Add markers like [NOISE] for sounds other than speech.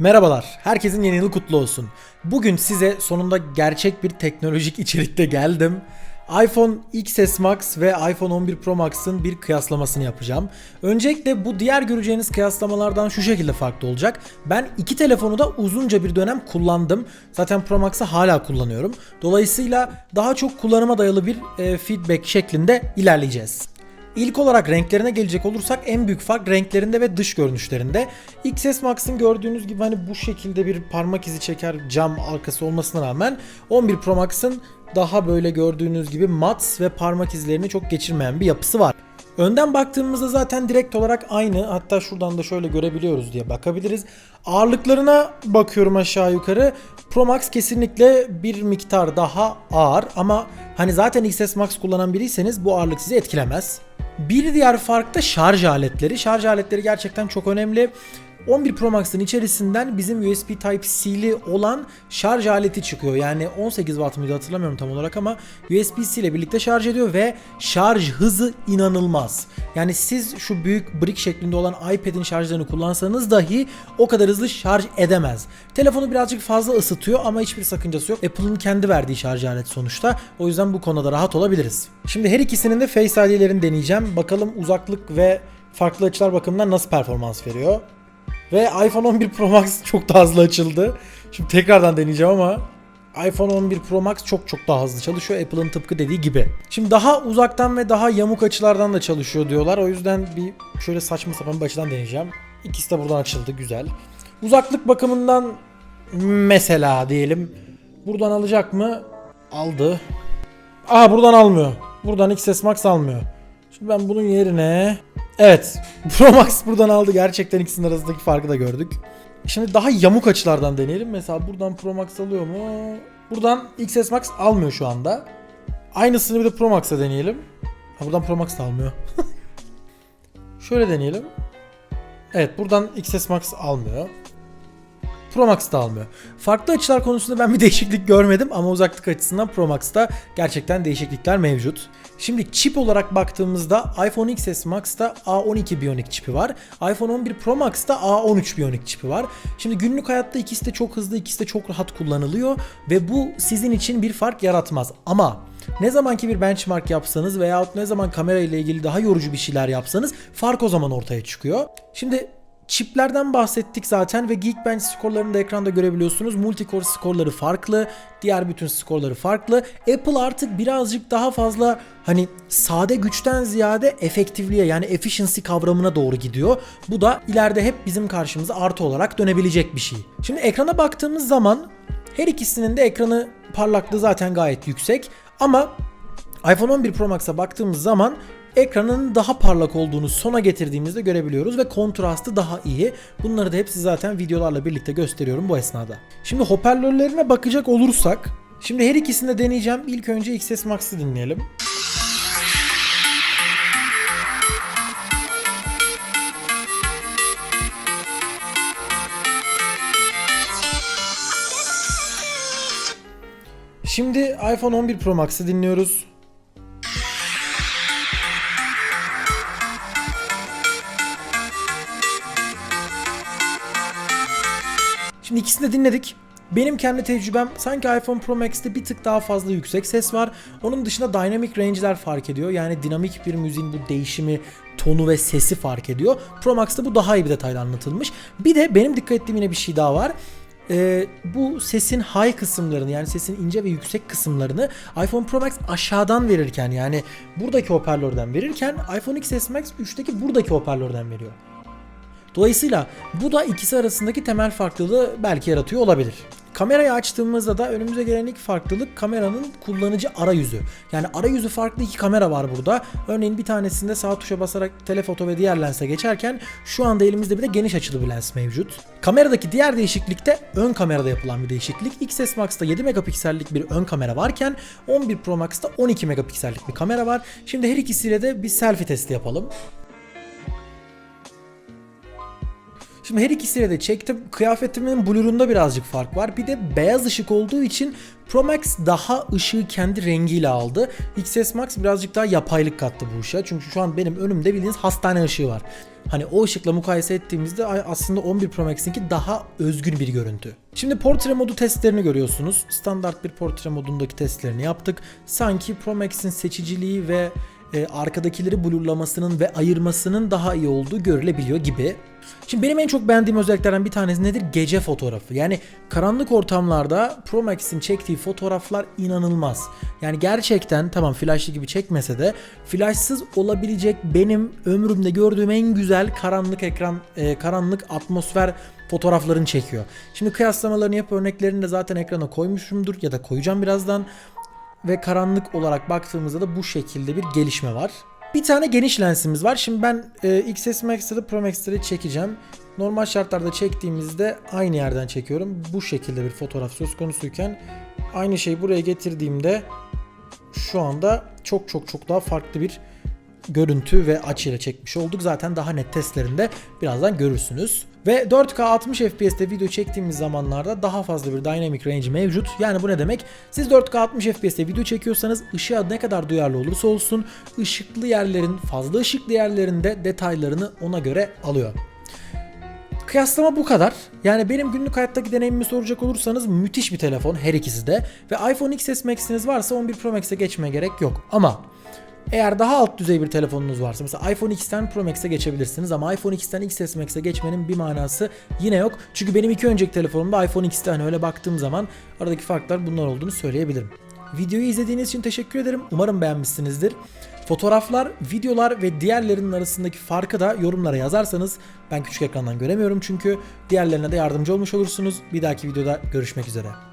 Merhabalar, herkesin yeni yılı kutlu olsun. Bugün size sonunda gerçek bir teknolojik [LAUGHS] içerikte geldim. iPhone XS Max ve iPhone 11 Pro Max'ın bir kıyaslamasını yapacağım. Öncelikle bu diğer göreceğiniz kıyaslamalardan şu şekilde farklı olacak. Ben iki telefonu da uzunca bir dönem kullandım. Zaten Pro Max'ı hala kullanıyorum. Dolayısıyla daha çok kullanıma dayalı bir e, feedback şeklinde ilerleyeceğiz. İlk olarak renklerine gelecek olursak en büyük fark renklerinde ve dış görünüşlerinde. XS Max'ın gördüğünüz gibi hani bu şekilde bir parmak izi çeker cam arkası olmasına rağmen 11 Pro Max'ın daha böyle gördüğünüz gibi mat ve parmak izlerini çok geçirmeyen bir yapısı var. Önden baktığımızda zaten direkt olarak aynı. Hatta şuradan da şöyle görebiliyoruz diye bakabiliriz. Ağırlıklarına bakıyorum aşağı yukarı. Pro Max kesinlikle bir miktar daha ağır ama hani zaten XS Max kullanan biriyseniz bu ağırlık sizi etkilemez. Bir diğer fark da şarj aletleri. Şarj aletleri gerçekten çok önemli. 11 Pro Max'ın içerisinden bizim USB Type-C'li olan şarj aleti çıkıyor. Yani 18 Watt mıydı hatırlamıyorum tam olarak ama USB-C ile birlikte şarj ediyor ve şarj hızı inanılmaz. Yani siz şu büyük brick şeklinde olan iPad'in şarjlarını kullansanız dahi o kadar hızlı şarj edemez. Telefonu birazcık fazla ısıtıyor ama hiçbir sakıncası yok. Apple'ın kendi verdiği şarj aleti sonuçta. O yüzden bu konuda rahat olabiliriz. Şimdi her ikisinin de Face ID'lerini deneyeceğim. Bakalım uzaklık ve farklı açılar bakımından nasıl performans veriyor. Ve iPhone 11 Pro Max çok daha hızlı açıldı. Şimdi tekrardan deneyeceğim ama iPhone 11 Pro Max çok çok daha hızlı çalışıyor Apple'ın tıpkı dediği gibi. Şimdi daha uzaktan ve daha yamuk açılardan da çalışıyor diyorlar. O yüzden bir şöyle saçma sapan bir açıdan deneyeceğim. İkisi de buradan açıldı güzel. Uzaklık bakımından mesela diyelim buradan alacak mı? Aldı. Aa buradan almıyor. Buradan XS Max almıyor. Şimdi ben bunun yerine Evet. [LAUGHS] Pro Max buradan aldı. Gerçekten ikisinin arasındaki farkı da gördük. Şimdi daha yamuk açılardan deneyelim. Mesela buradan Pro Max alıyor mu? Buradan XS Max almıyor şu anda. Aynısını bir de Pro Max'a deneyelim. Ha, buradan Pro Max da almıyor. [LAUGHS] Şöyle deneyelim. Evet buradan XS Max almıyor. Pro Max da almıyor. Farklı açılar konusunda ben bir [LAUGHS] değişiklik görmedim ama uzaklık açısından Pro Max'ta gerçekten değişiklikler mevcut. Şimdi çip olarak baktığımızda iPhone XS Max'ta A12 Bionic çipi var. iPhone 11 Pro Max'ta A13 Bionic çipi var. Şimdi günlük hayatta ikisi de çok hızlı, ikisi de çok rahat kullanılıyor ve bu sizin için bir fark yaratmaz. Ama ne zamanki bir benchmark yapsanız veyahut ne zaman kamera ile ilgili daha yorucu bir şeyler yapsanız fark o zaman ortaya çıkıyor. Şimdi Çiplerden bahsettik zaten ve Geekbench skorlarını da ekranda görebiliyorsunuz. Multicore skorları farklı, diğer bütün skorları farklı. Apple artık birazcık daha fazla hani sade güçten ziyade efektifliğe yani efficiency kavramına doğru gidiyor. Bu da ileride hep bizim karşımıza artı olarak dönebilecek bir şey. Şimdi ekrana baktığımız zaman her ikisinin de ekranı parlaklığı zaten gayet yüksek ama iPhone 11 Pro Max'a baktığımız zaman ekranın daha parlak olduğunu sona getirdiğimizde görebiliyoruz ve kontrastı daha iyi. Bunları da hepsi zaten videolarla birlikte gösteriyorum bu esnada. Şimdi hoparlörlerine bakacak olursak Şimdi her ikisini de deneyeceğim. İlk önce XS Max'ı dinleyelim. Şimdi iPhone 11 Pro Max'ı dinliyoruz. Şimdi ikisini de dinledik. Benim kendi tecrübem sanki iPhone Pro Max'te bir tık daha fazla yüksek ses var. Onun dışında dynamic range'ler fark ediyor. Yani dinamik bir müziğin bu değişimi, tonu ve sesi fark ediyor. Pro Max'ta bu daha iyi bir detayla anlatılmış. Bir de benim dikkat ettiğim yine bir şey daha var. Ee, bu sesin high kısımlarını yani sesin ince ve yüksek kısımlarını iPhone Pro Max aşağıdan verirken yani buradaki hoparlörden verirken iPhone XS Max 3'teki buradaki hoparlörden veriyor. Dolayısıyla bu da ikisi arasındaki temel farklılığı belki yaratıyor olabilir. Kamerayı açtığımızda da önümüze gelen ilk farklılık kameranın kullanıcı arayüzü. Yani arayüzü farklı iki kamera var burada. Örneğin bir tanesinde sağ tuşa basarak telefoto ve diğer lense geçerken şu anda elimizde bir de geniş açılı bir lens mevcut. Kameradaki diğer değişiklik de ön kamerada yapılan bir değişiklik. XS Max'ta 7 megapiksellik bir ön kamera varken 11 Pro Max'ta 12 megapiksellik bir kamera var. Şimdi her ikisiyle de bir selfie testi yapalım. Şimdi her ikisiyle de çektim. Kıyafetimin blurunda birazcık fark var. Bir de beyaz ışık olduğu için Pro Max daha ışığı kendi rengiyle aldı. XS Max birazcık daha yapaylık kattı bu ışığa. Çünkü şu an benim önümde bildiğiniz hastane ışığı var. Hani o ışıkla mukayese ettiğimizde aslında 11 Pro Max'inki daha özgün bir görüntü. Şimdi portre modu testlerini görüyorsunuz. Standart bir portre modundaki testlerini yaptık. Sanki Pro Max'in seçiciliği ve e, arkadakileri blurlamasının ve ayırmasının daha iyi olduğu görülebiliyor gibi. Şimdi benim en çok beğendiğim özelliklerden bir tanesi nedir? Gece fotoğrafı. Yani karanlık ortamlarda Pro Max'in çektiği fotoğraflar inanılmaz. Yani gerçekten tamam flashlı gibi çekmese de flashsız olabilecek benim ömrümde gördüğüm en güzel karanlık ekran, e, karanlık atmosfer fotoğraflarını çekiyor. Şimdi kıyaslamalarını yap örneklerini de zaten ekrana koymuşumdur ya da koyacağım birazdan ve karanlık olarak baktığımızda da bu şekilde bir gelişme var. Bir tane geniş lensimiz var. Şimdi ben e, XS Max'te de Pro Max'te de çekeceğim. Normal şartlarda çektiğimizde aynı yerden çekiyorum. Bu şekilde bir fotoğraf söz konusuyken aynı şeyi buraya getirdiğimde şu anda çok çok çok daha farklı bir görüntü ve açıyla çekmiş olduk. Zaten daha net testlerinde birazdan görürsünüz. Ve 4K 60 FPS'te video çektiğimiz zamanlarda daha fazla bir dynamic range mevcut. Yani bu ne demek? Siz 4K 60 FPS'te video çekiyorsanız ışığa ne kadar duyarlı olursa olsun ışıklı yerlerin, fazla ışıklı yerlerinde detaylarını ona göre alıyor. Kıyaslama bu kadar. Yani benim günlük hayattaki deneyimimi soracak olursanız müthiş bir telefon her ikisi de. Ve iPhone XS Max'iniz varsa 11 Pro Max'e geçmeye gerek yok. Ama eğer daha alt düzey bir telefonunuz varsa mesela iPhone X'ten Pro Max'e geçebilirsiniz ama iPhone X'ten XS Max'e geçmenin bir manası yine yok. Çünkü benim iki önceki telefonumda iPhone X'te hani öyle baktığım zaman aradaki farklar bunlar olduğunu söyleyebilirim. Videoyu izlediğiniz için teşekkür ederim. Umarım beğenmişsinizdir. Fotoğraflar, videolar ve diğerlerinin arasındaki farkı da yorumlara yazarsanız ben küçük ekrandan göremiyorum çünkü diğerlerine de yardımcı olmuş olursunuz. Bir dahaki videoda görüşmek üzere.